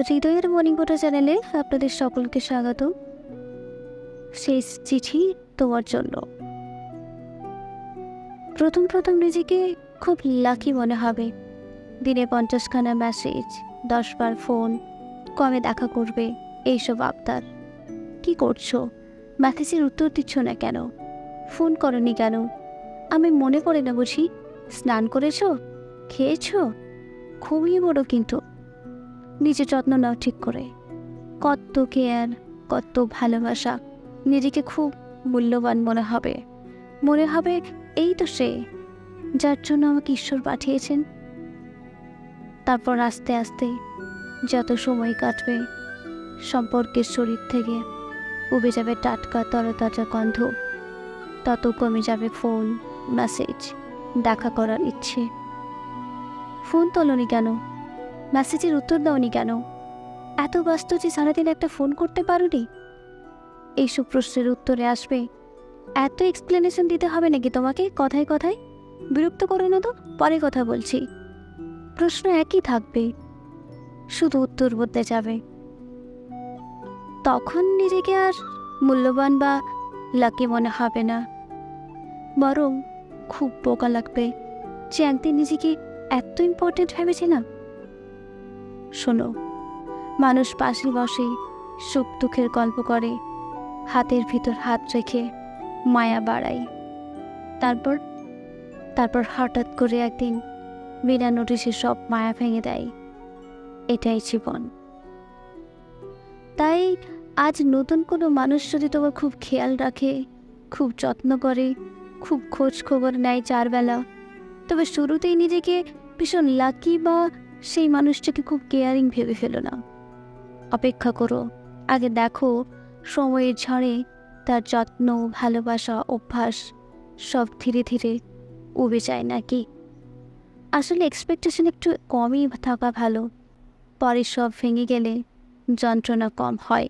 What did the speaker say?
হৃদয়ের মণিকোটা চ্যানেলে আপনাদের সকলকে স্বাগত। শেষ চিঠি তোমার জন্য। প্রথম প্রথম নিজেকে খুব লাকি মনে হবে। দিনে পঞ্চাশখানা মেসেজ দশবার ফোন কমে দেখা করবে, এইসব আবদার। কি করছ? মেসেজের উত্তর দিচ্ছ না কেন? ফোন করনি কেন? আমি মনে পড়ে না বুঝি। স্নান করেছ? খেয়েছো? ঘুমিয়ে পড়ো কিন্তু। নিজের যত্ন নাও ঠিক করে। কত কেয়ার কত ভালোবাসা নিজেকে খুব মূল্যবান মনে হবে। মনে হবে এই তো সে যার জন্য আমাকে ঈশ্বর পাঠিয়েছেন। তারপর আস্তে আস্তে যত সময় কাটবে সম্পর্কের শরীর থেকে উবে যাবে টাটকা তরতাজা গন্ধ। তত কমে যাবে ফোন মেসেজ দেখা করার ইচ্ছে। ফোন তোলনি কেন? মেসেজের উত্তর দাওনি কেন? এত ব্যস্ত যে সারাদিন একটা ফোন করতে পারোনি? এইসব প্রশ্নের উত্তরে আসবে, এত এক্সপ্লেনেশন দিতে হবে নাকি তোমাকে? কথায় কথায়? বিরক্ত করো না তো, পরে কথা বলছি। প্রশ্ন একই থাকবে, শুধু উত্তর বলতে যাবে। তখন নিজেকে আর মূল্যবান বা লাকি মনে হবে না। বরং খুব বোকা লাগবে যে একদিন নিজেকে এত ইম্পর্টেন্ট ভেবেছিলাম। শোনো, মানুষ পাশে বসে সুখ দুঃখের গল্প করে, হাতের ভিতর হাত রেখে মায়া বাড়ায়। তারপর তারপর হঠাৎ করে একদিন বিনা নোটিশে সব মায়া ভেঙে দেয়। এটাই জীবন। তাই আজ নতুন কোনো মানুষ যদি তোমার খুব খেয়াল রাখে, খুব যত্ন করে, খুব খোঁজ খবর নেয় চারবেলা, তবে শুরুতেই নিজেকে ভীষণ লাকি বা সেই মানুষটাকে খুব কেয়ারিং ভেবে ফেলো না। অপেক্ষা করো, আগে দেখো, সময়ের ঝড়ে তার যত্ন, ভালোবাসা, অভ্যাস সব ধীরে ধীরে উবে যায় নাকি? আসলে এক্সপেকটেশন একটু কমই থাকা ভালো। পরে সব ভেঙে গেলে যন্ত্রণা কম হয়।